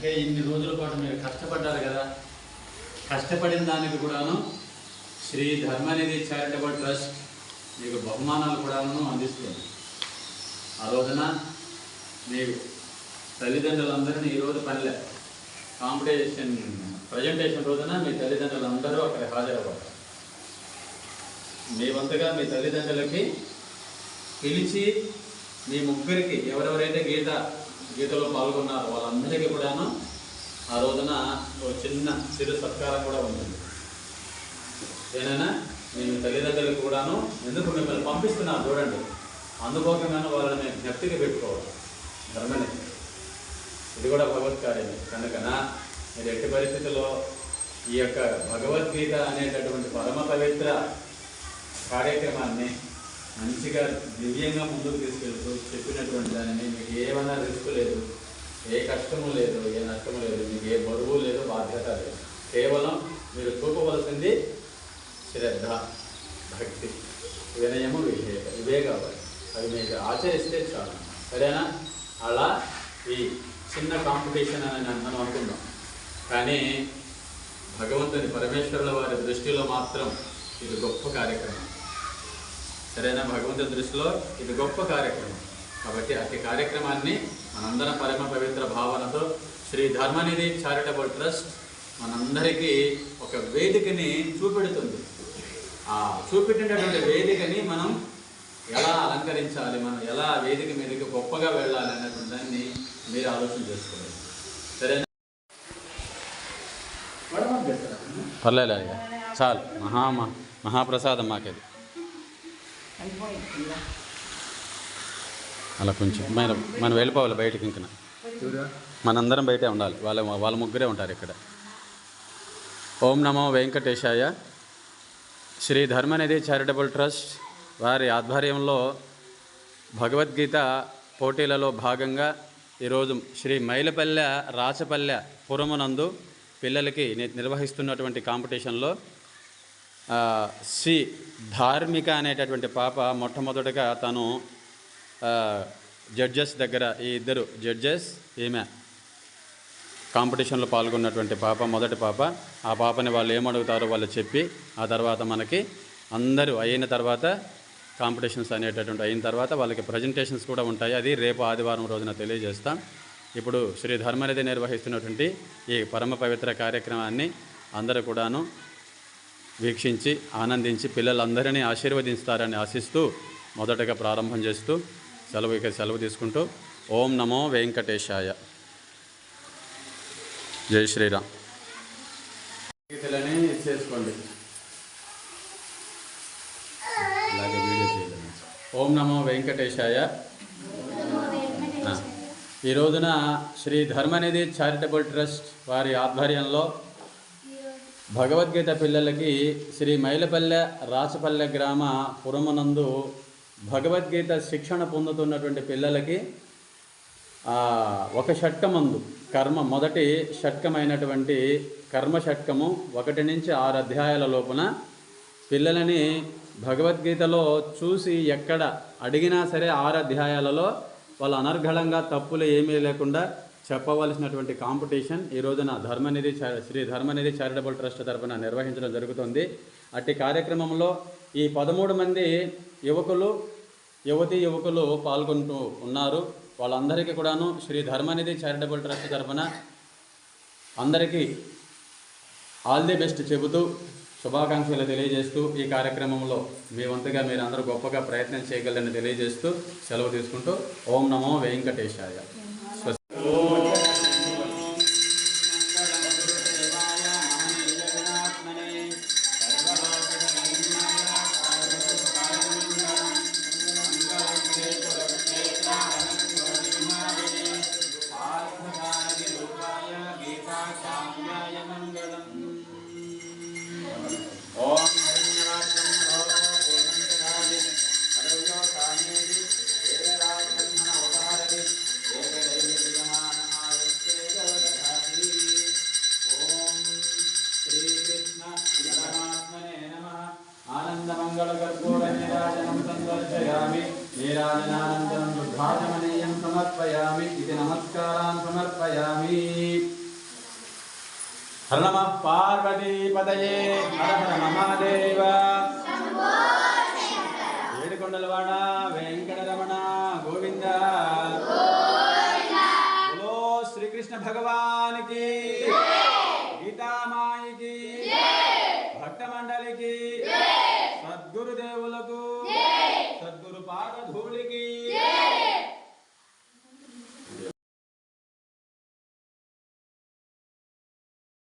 అంటే ఇన్ని రోజుల పాటు మీరు కష్టపడ్డారు కదా. కష్టపడిన దానికి కూడాను శ్రీ ధర్మనిధి చారిటబుల్ ట్రస్ట్ మీకు బహుమానాలు కూడాను అందిస్తుంది. ఆ రోజున మీకు తల్లిదండ్రులందరినీ ఈరోజు పనిలే. కాంపిటీషన్ ప్రజెంటేషన్ రోజున మీ తల్లిదండ్రులందరూ అక్కడ హాజరవ్వాలి. మీ వంతుగా మీ తల్లిదండ్రులకి పిలిచి మీ ముగ్గురికి ఎవరెవరైతే గీత గీతలో పాల్గొన్నారు. వాళ్ళందరికీ కూడాను ఆ రోజున ఒక చిన్న చిరు సత్కారం కూడా ఉంటుంది. ఏనైనా నేను తల్లిదండ్రులకు కూడాను ఎందుకు మిమ్మల్ని పంపిస్తున్నాను చూడండి. అందుకోసంగానే వాళ్ళని జ్ఞప్తికి పెట్టుకోవాలి. ధర్మని. ఇది కూడా భగవత్ కార్యమే. కనుకన మీరు ఎట్టి పరిస్థితుల్లో ఈ యొక్క భగవద్గీత అనేటటువంటి పరమ పవిత్ర కార్యక్రమాన్ని మంచిగా దివ్యంగా ముందుకు తీసుకెళ్తూ చెప్పినటువంటి దానిని మీకు ఏమైనా రిస్క్ లేదు ఏ కష్టము లేదు ఏ నష్టము లేదు మీకు ఏ బరువు లేదు బాధ్యత లేదు. కేవలం మీరు చూపవలసింది శ్రద్ధ భక్తి వినయము విధేయత. ఇవే కావాలి. అవి మీరు ఆచరిస్తే చాలు. సరేనా? అలా ఈ చిన్న కాంపిటీషన్ అని మనం అనుకుందాం. కానీ భగవంతుని పరమేశ్వరుల వారి దృష్టిలో మాత్రం ఇది గొప్ప కార్యక్రమం. సరేనా భగవంతుని దృష్టిలో ఇది గొప్ప కార్యక్రమం. కాబట్టి అతి కార్యక్రమాన్ని మనందరం పరమ పవిత్ర భావనతో శ్రీ ధర్మనిధి చారిటబుల్ ట్రస్ట్ మనందరికీ ఒక వేదికని చూపెడుతుంది. ఆ చూపెట్టినటువంటి వేదికని మనం ఎలా అలంకరించాలి మనం ఎలా వేదిక మీదకి గొప్పగా వెళ్ళాలి అనేటువంటి దాన్ని మీరు ఆలోచన చేసుకోవాలి. సరేనా? పర్లేదు చాలు. మహా మహాప్రసాదం మాకేది. అలా కొంచెం. మన మనం వెళ్ళిపోవాలి బయటకి ఇంక మనందరం బయటే ఉండాలి. వాళ్ళ వాళ్ళ ముగ్గురే ఉంటారు ఇక్కడ. ఓం నమో వెంకటేశాయ. శ్రీ ధర్మనిధి చారిటబుల్ ట్రస్ట్ వారి ఆధ్వర్యంలో భగవద్గీత పోటీలలో భాగంగా ఈరోజు శ్రీ మైలపల్లె రాచపల్లె పురమునందు పిల్లలకి నిర్వహిస్తున్నటువంటి కాంపిటీషన్లో సి శ్రీ ధార్మిక అనేటటువంటి పాప మొట్టమొదటిగా తను జడ్జెస్ దగ్గర ఈ ఇద్దరు జడ్జెస్ ఈమె కాంపిటీషన్లో పాల్గొన్నటువంటి పాప మొదటి పాప. ఆ పాపని వాళ్ళు ఏమడుగుతారో వాళ్ళు చెప్పి ఆ తర్వాత మనకి అందరూ అయిన తర్వాత కాంపిటీషన్స్ అనేటటువంటి అయిన తర్వాత వాళ్ళకి ప్రజెంటేషన్స్ కూడా ఉంటాయి. అది రేపు ఆదివారం రోజున తెలియజేస్తాం. ఇప్పుడు శ్రీ ధర్మనిధి నిర్వహిస్తున్నటువంటి ఈ పరమ పవిత్ర కార్యక్రమాన్ని అందరూ కూడాను వీక్షించి ఆనందించి పిల్లలందరినీ ఆశీర్వదిస్తారని ఆశిస్తూ మొదటగా ప్రారంభం చేస్తూ సెలవు ఇక సెలవు తీసుకుంటూ ఓం నమో వెంకటేశాయ. జై శ్రీరామ్. గీతలని చేసుకోండి అలాగే వీడియో చేయలేదు ఓం నమో వెంకటేశాయ. ఈ రోజున శ్రీ ధర్మనిధి చారిటబుల్ ట్రస్ట్ వారి ఆధ్వర్యంలో భగవద్గీత పిల్లలకి శ్రీ మైలపల్లె రాచపల్లె గ్రామ పురమునందు భగవద్గీత శిక్షణ పొందుతున్నటువంటి పిల్లలకి ఒక షట్కమందు కర్మ మొదటి షట్కమైనటువంటి కర్మ షట్కము ఒకటి నుంచి ఆరు అధ్యాయాల లోపున పిల్లలని భగవద్గీతలో చూసి ఎక్కడ అడిగినా సరే ఆరు అధ్యాయాలలో వాళ్ళు అనర్ఘళంగా తప్పులు ఏమీ లేకుండా చెప్పవలసినటువంటి కాంపిటీషన్ ఈ రోజున ధర్మనిధి శ్రీ ధర్మనిధి చారిటబుల్ ట్రస్ట్ తరపున నిర్వహించడం జరుగుతుంది. అట్టి కార్యక్రమంలో ఈ పదమూడు మంది యువకులు యువతి యువకులు పాల్గొంటూ ఉన్నారు. వాళ్ళందరికీ కూడాను శ్రీ ధర్మనిధి చారిటబుల్ ట్రస్ట్ తరఫున అందరికీ ఆల్ ది బెస్ట్ చెబుతూ శుభాకాంక్షలు తెలియజేస్తూ ఈ కార్యక్రమంలో మీ వంతుగా మీరు అందరూ గొప్పగా ప్రయత్నం చేయగలని తెలియజేస్తూ సెలవు తీసుకుంటూ ఓం నమో వెంకటేశాయ. मङ्गलकर्पूरमे राजनं दर्शयामि वीराजनानन्दं दुर्भाजमनीयं समर्पयामि इति नमस्कारान् समर्पयामि हर नमः पार्वतीपतये हर हर महादेव ఏడుకొండలవాడ వెంకటరమణ बोलो सदगुरु पाद धूल की